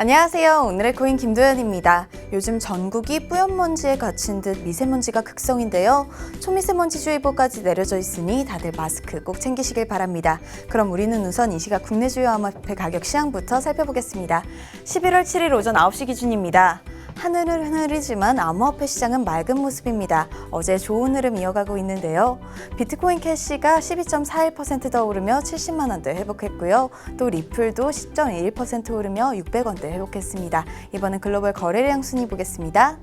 안녕하세요. 오늘의 코인 김도연입니다. 요즘 전국이 뿌연먼지에 갇힌 듯 미세먼지가 극성인데요. 초미세먼지주의보까지 내려져 있으니 다들 마스크 꼭 챙기시길 바랍니다. 그럼 우리는 우선 이 시각 국내 주요 암호화폐 가격 시황부터 살펴보겠습니다. 11월 7일 오전 9시 기준입니다. 하늘은 흐리지만 암호화폐 시장은 맑은 모습입니다. 어제 좋은 흐름 이어가고 있는데요. 비트코인 캐시가 12.41%더 오르며 70만 원대 회복했고요. 또 리플도 10.21% 오르며 600원대 회복했습니다. 이번엔 글로벌 거래량 순위 보겠습니다.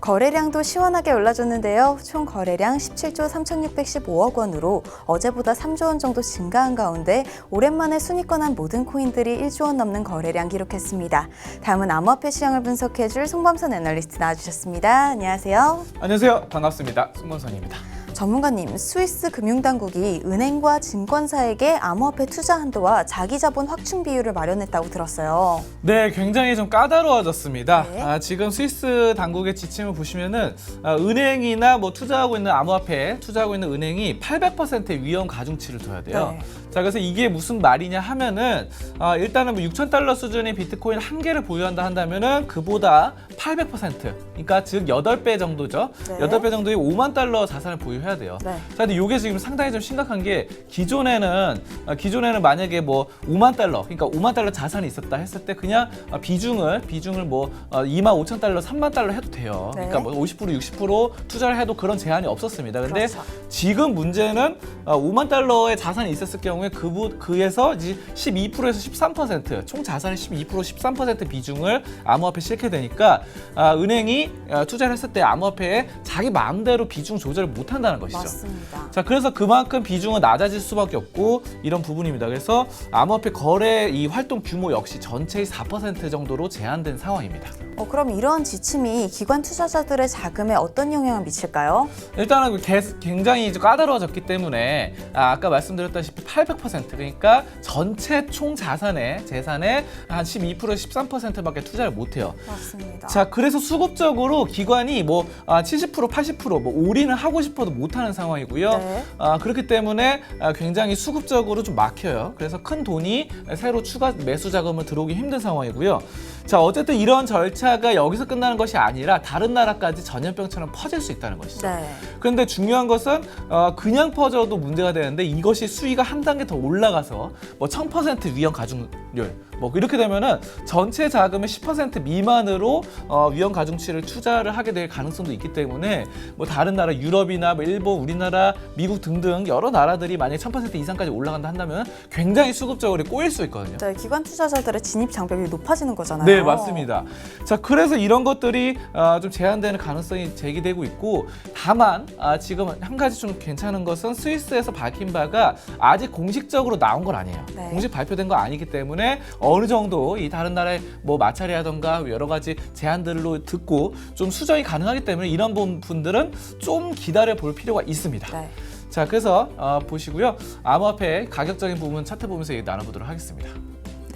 거래량도 시원하게 올라줬는데요. 총 거래량 17조 3,615억 원으로 어제보다 3조 원 정도 증가한 가운데 오랜만에 순위권한 모든 코인들이 1조 원 넘는 거래량 기록했습니다. 다음은 암호화폐 시장을 분석해줄 송범선 애널리스트 나와주셨습니다. 안녕하세요. 안녕하세요. 반갑습니다. 송건선입니다. 전문가님, 스위스 금융당국이 은행과 증권사에게 암호화폐 투자 한도와 자기 자본 확충 비율을 마련했다고 들었어요. 네, 굉장히 좀 까다로워졌습니다. 네. 아, 지금 스위스 당국의 지침을 보시면은 아, 은행이나 뭐 투자하고 있는 암호화폐 투자하고 있는 은행이 800%의 위험 가중치를 둬야 돼요. 네. 자, 그래서 이게 무슨 말이냐 하면은 아, 일단은 뭐 6천 달러 수준의 비트코인 한 개를 보유한다 한다면은 그보다 800% 그러니까 즉 8배 정도죠. 네. 8배 정도의 5만 달러 자산을 보유해야 돼요. 네. 자, 근데 이게 지금 상당히 좀 심각한 게 기존에는 아, 기존에는 만약에 뭐 5만 달러, 그러니까 5만 달러 자산이 있었다 했을 때 그냥 아, 비중을 비중을 뭐 어, 2만 5천 달러, 3만 달러 해도 돼요. 네. 그러니까 뭐 50% 60% 투자를 해도 그런 제한이 없었습니다. 근데 그렇죠. 지금 문제는 어, 5만 달러의 자산이 있었을 경우에 그 그에서 이제 12%에서 13%총 자산의 12% 13% 비중을 암호화폐에 싣게 되니까 아, 은행이 어, 투자를 했을 때 암호화폐에 자기 마음대로 비중 조절을 못 한다는 것이죠. 맞습니다. 자, 그래서 그만큼 비중은 낮아질 수밖에 없고 이런 부분입니다. 그래서 암호화폐 거래 이 활동 규모 역시 전체의 4% 정도로 제한된 상황입니다. 어, 그럼 이러한 지침이 기관 투자자들의 자금에 어떤 영향을 미칠까요? 일단은 그 개- 굉장히 좀 까다로워졌기 때문에 아, 아까 말씀드렸다시피 800% 그러니까 전체 총 자산의 재산의 한 12% 13%밖에 투자를 못 해요. 맞습니다. 자, 그래서 수급적으로 기관이 뭐 아, 70% 80%뭐 올인을 하고 싶어도 못 하는 상황이고요. 네. 아, 그렇기 때문에 아, 굉장히 수급적으로 좀 막혀요. 그래서 큰 돈이 새로 추가 매수 자금을 들어오기 힘든 상황이고요. 자, 어쨌든 이런 절차 가 여기서 끝나는 것이 아니라 다른 나라까지 전염병처럼 퍼질 수 있다는 것이죠. 네. 그런데 중요한 것은 어, 그냥 퍼져도 문제가 되는데 이것이 수위가 한 단계 더 올라가서 뭐 1000% 위험 가중률 뭐 이렇게 되면은 전체 자금의 10% 미만으로 어, 위험 가중치를 투자를 하게 될 가능성도 있기 때문에 뭐 다른 나라 유럽이나 뭐 일본, 우리나라, 미국 등등 여러 나라들이 만약 1000% 이상까지 올라간다 한다면 굉장히 수급적으로 꼬일 수 있거든요. 네, 기관 투자자들의 진입 장벽이 높아지는 거잖아요. 네, 맞습니다. 자, 그래서 이런 것들이 아, 좀 제한되는 가능성이 제기되고 있고, 다만 아, 지금 한 가지 좀 괜찮은 것은 스위스에서 밝힌 바가 아직 공식적으로 나온 건 아니에요. 네. 공식 발표된 거 아니기 때문에 어느 정도 이 다른 나라의 뭐 마찰이라던가 여러 가지 제한들로 듣고 좀 수정이 가능하기 때문에 이런 분들은 좀 기다려 볼 필요가 있습니다. 네. 자, 그래서 어, 보시고요. 암호화폐 가격적인 부분 차트 보면서 얘기 나눠보도록 하겠습니다.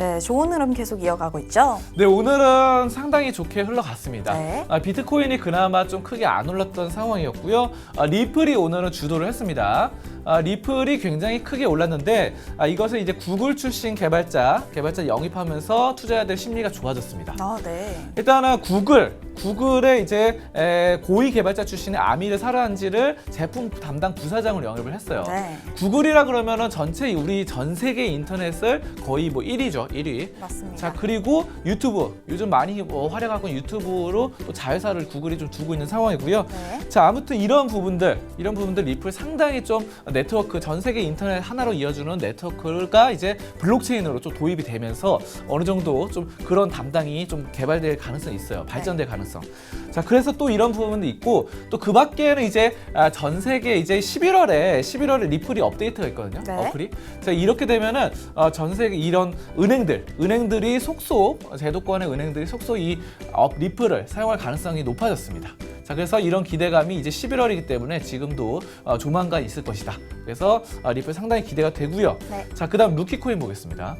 네, 좋은 흐름 계속 이어가고 있죠. 네, 오늘은 상당히 좋게 흘러갔습니다. 네. 아, 비트코인이 그나마 좀 크게 안 올랐던 상황이었고요. 아, 리플이 오늘은 주도를 했습니다. 아, 리플이 굉장히 크게 올랐는데 아, 이것은 이제 구글 출신 개발자, 개발자 영입하면서 투자자들 심리가 좋아졌습니다. 아, 네. 일단은 구글, 구글의 이제 에, 고위 개발자 출신의 아미르 사라한지를 제품 담당 부사장으로 영입을 했어요. 네. 구글이라 그러면은 전체 우리 전 세계 인터넷을 거의 뭐 1위죠, 1위. 맞습니다. 자 그리고 유튜브 요즘 많이 뭐 활약하고 있는 유튜브로 또 자회사를 구글이 좀 두고 있는 상황이고요. 네. 자 아무튼 이런 부분들 이런 부분들 리플 상당히 좀 네트워크 전 세계 인터넷 하나로 이어주는 네트워크가 이제 블록체인으로 좀 도입이 되면서 어느 정도 좀 그런 담당이 좀 개발될 가능성이 있어요. 발전될 가능성. 자 그래서 또 이런 부분도 있고 또 그 밖에는 이제 아, 전 세계 이제 11월에 11월에 리플이 업데이트가 있거든요. 네. 어플이. 자 이렇게 되면은 어, 전 세계 이런 은행들 은행들이 속속 제도권의 은행들이 속속 이 업 리플을 사용할 가능성이 높아졌습니다. 자 그래서 이런 기대감이 이제 11월이기 때문에 지금도 어, 조만간 있을 것이다. 그래서 어, 리플 상당히 기대가 되고요. 네. 자 그다음 루키 코인 보겠습니다.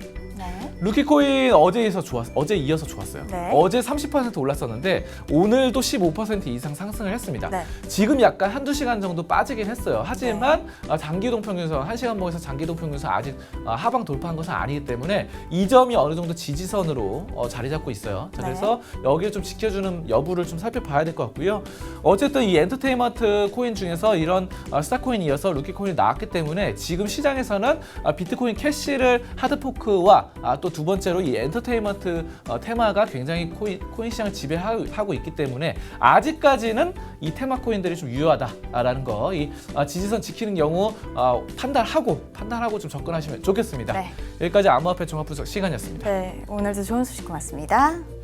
네. 루키코인 어제에서 좋았 어제 이어서 좋았어요. 네. 어제 30% 올랐었는데 오늘도 15% 이상 상승을 했습니다. 네. 지금 약간 한두 시간 정도 빠지긴 했어요. 하지만 어, 장기동 평균선, 한 시간 봉에서 장기동 평균선 아직 어, 하방 돌파한 것은 아니기 때문에 이 점이 어느 정도 지지선으로 어, 자리 잡고 있어요. 자, 네. 그래서 여기를 좀 지켜주는 여부를 좀 살펴봐야 될 것 같고요. 어쨌든 이 엔터테인먼트 코인 중에서 이런 어, 스타코인이 이어서 루키코인이 나왔기 때문에 지금 시장에서는 어, 비트코인 캐시를 하드포크와 아, 또 두 번째로 이 엔터테인먼트 어, 테마가 굉장히 코인, 코인 시장을 지배하고 있기 때문에 아직까지는 이 테마 코인들이 좀 유효하다라는 거, 이 아, 지지선 지키는 경우 어, 판단하고 판단하고 좀 접근하시면 좋겠습니다. 네. 여기까지 암호화폐 종합 분석 시간이었습니다. 네, 오늘도 좋은 소식 고맙습니다.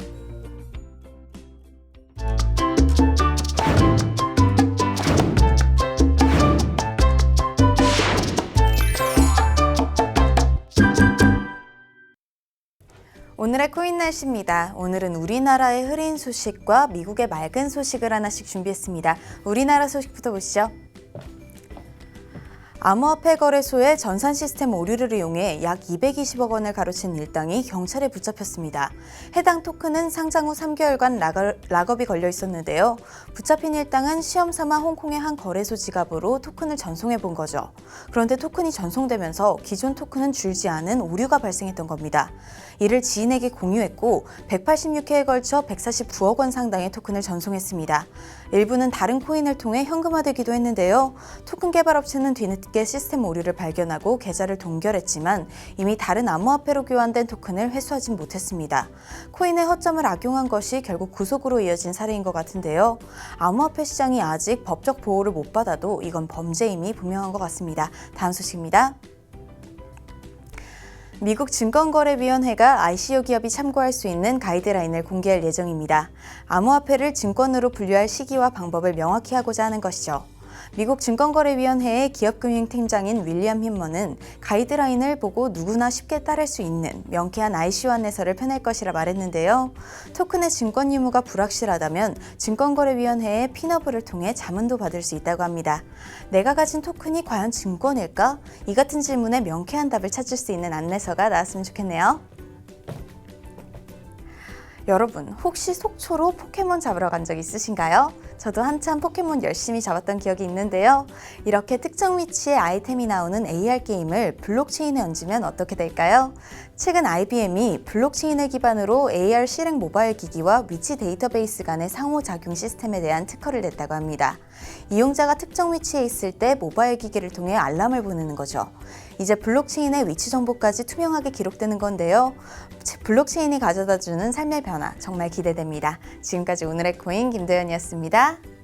오늘의 코인 날씨입니다. 오늘은 우리나라의 흐린 소식과 미국의 맑은 소식을 하나씩 준비했습니다. 우리나라 소식부터 보시죠. 암호화폐 거래소의 전산 시스템 오류를 이용해 약 220억 원을 가로챈 일당이 경찰에 붙잡혔습니다. 해당 토큰은 상장 후 3개월간 락을- 락업 이 걸려 있었는데요. 붙잡힌 일당은 시험 삼아 홍콩의 한 거래소 지갑으로 토큰을 전송해 본 거죠. 그런데 토큰이 전송되면서 기존 토큰은 줄지 않은 오류가 발생했던 겁니다. 이를 지인에게 공유했고 186회에 걸쳐 149억 원 상당의 토큰을 전송했습니다. 일부는 다른 코인을 통해 현금화되기도 했는데요. 토큰 개발 업체는 뒤늦게 시스템 오류를 발견하고 계좌를 동결했지만 이미 다른 암호화폐로 교환된 토큰을 회수하진 못했습니다. 코인의 허점을 악용한 것이 결국 구속으로 이어진 사례인 것 같은데요. 암호화폐 시장이 아직 법적 보호를 못 받아도 이건 범죄임이 분명한 것 같습니다. 다음 소식입니다. 미국 증권거래위원회가 ICO 기업이 참고할 수 있는 가이드라인을 공개할 예정입니다. 암호화폐를 증권으로 분류할 시기와 방법을 명확히 하고자 하는 것이죠. 미국 증권거래위원회의 기업금융팀장인 윌리엄 힘머는 가이드라인을 보고 누구나 쉽게 따를 수 있는 명쾌한 ICO 안내서를 펴낼 것이라 말했는데요. 토큰의 증권 유무가 불확실하다면 증권거래위원회의 피너브를 통해 자문도 받을 수 있다고 합니다. 내가 가진 토큰이 과연 증권일까? 이 같은 질문에 명쾌한 답을 찾을 수 있는 안내서가 나왔으면 좋겠네요. 여러분, 혹시 속초로 포켓몬 잡으러 간 적 있으신가요? 저도 한참 포켓몬 열심히 잡았던 기억이 있는데요. 이렇게 특정 위치에 아이템이 나오는 AR 게임을 블록체인에 얹으면 어떻게 될까요? 최근 IBM이 블록체인을 기반으로 AR 실행 모바일 기기와 위치 데이터베이스 간의 상호작용 시스템에 대한 특허를 냈다고 합니다. 이용자가 특정 위치에 있을 때 모바일 기기를 통해 알람을 보내는 거죠. 이제 블록체인의 위치 정보까지 투명하게 기록되는 건데요. 블록체인이 가져다주는 삶의 변화 정말 기대됩니다. 지금까지 오늘의 코인 김도연이었습니다. ら